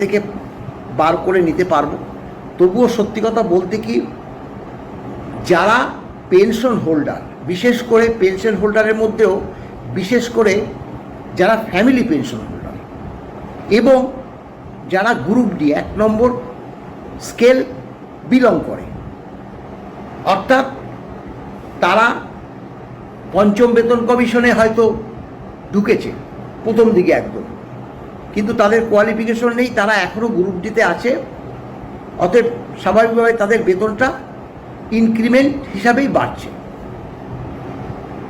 থেকে বার করে নিতে পারব। তবুও সত্যি কথা বলতে কি, যারা পেনশন হোল্ডার বিশেষ করে পেনশন হোল্ডারের মধ্যেও বিশেষ করে যারা ফ্যামিলি পেনশন হোল্ডার এবং যারা গ্রুপ ডি এক নম্বর স্কেল বিলং করে। অর্থাৎ তারা পঞ্চম বেতন কমিশনে হয়তো ঢুকেছে, প্রথম দিকে একদম। কিন্তু তাদের কোয়ালিফিকেশন নেই, তারা এখনও গ্রুপ ডিতে আছে। অতএব স্বাভাবিকভাবে তাদের বেতনটা ইনক্রিমেন্ট হিসাবেই বাড়ছে।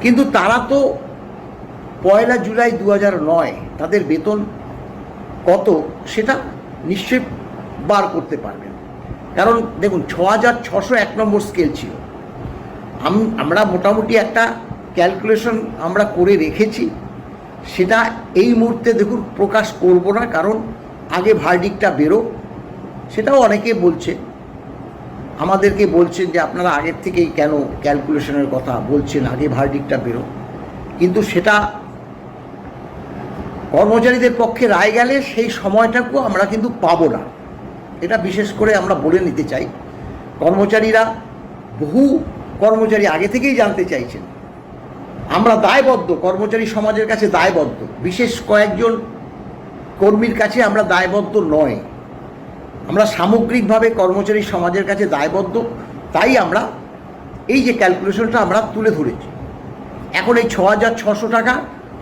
কিন্তু তারা তো পয়লা জুলাই দু নয়, তাদের বেতন কত সেটা নিশ্চয়ই বার করতে পারবেন কারণ দেখুন ছ হাজার ছশো এক নম্বর স্কেল ছিল। আমরা মোটামুটি একটা ক্যালকুলেশন আমরা করে রেখেছি। সেটা এই মুহূর্তে দেখুন প্রকাশ করব না, কারণ আগে ভার্ডিকটা বেরো। সেটাও অনেকে বলছে। আমাদেরকে বলছেন যে আপনারা আগের থেকেই কেন ক্যালকুলেশনের কথা বলছেন, আগে ভার্ডিকটা বেরো। কিন্তু সেটা কর্মচারীদের পক্ষে রায় গেলে সেই সময়টাকেও আমরা কিন্তু পাবো না। এটা বিশেষ করে আমরা বলে নিতে চাই। কর্মচারীরা, বহু কর্মচারী আগে থেকেই জানতে চাইছেন। আমরা দায়বদ্ধ, কর্মচারী সমাজের কাছে দায়বদ্ধ। বিশেষ কয়েকজন কর্মীর কাছে আমরা দায়বদ্ধ নয়। আমরা সামগ্রিকভাবে কর্মচারী সমাজের কাছে দায়বদ্ধ, তাই আমরা এই যে ক্যালকুলেশনটা আমরা তুলে ধরেছি। এখন এই ছ হাজার ছশো টাকা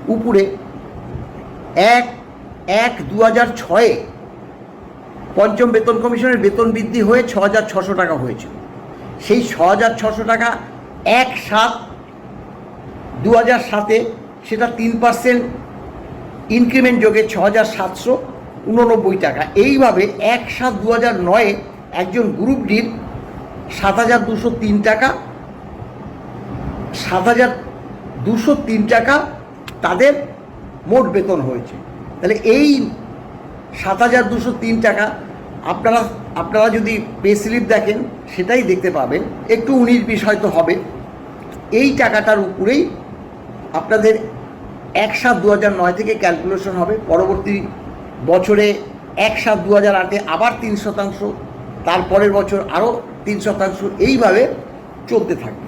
উপরে এক এক দু হাজার ছয়ে পঞ্চম বেতন কমিশনের বেতন বৃদ্ধি হয়ে ছ হাজার ছশো টাকা হয়েছিল সেই ছ হাজার ছশো টাকা এক সাত দু হাজার সাতে সেটা তিন পার্সেন্ট ইনক্রিমেন্ট যোগে ছ হাজার সাতশো উননব্বই টাকা। এইভাবে এক সাত দু হাজার নয়ে একজন গ্রুপ ডির সাত হাজার দুশো তিন টাকা সাত হাজার দুশো তিন টাকা তাদের মোট বেতন হয়েছে। তাহলে এই সাত হাজার দুশো তিন টাকা আপনারা আপনারা যদি পে স্লিপ দেখেন, সেটাই দেখতে পাবেন। একটু উনিশ বিশ হয়তো হবে। এই টাকাটার উপরেই আপনাদের এক সাত দু হাজার নয় থেকে ক্যালকুলেশন হবে। পরবর্তী বছরে এক সাত দু হাজার আটে আবার তিন শতাংশ, তারপরের বছর আরও তিন শতাংশ, এইভাবে চলতে থাকবে।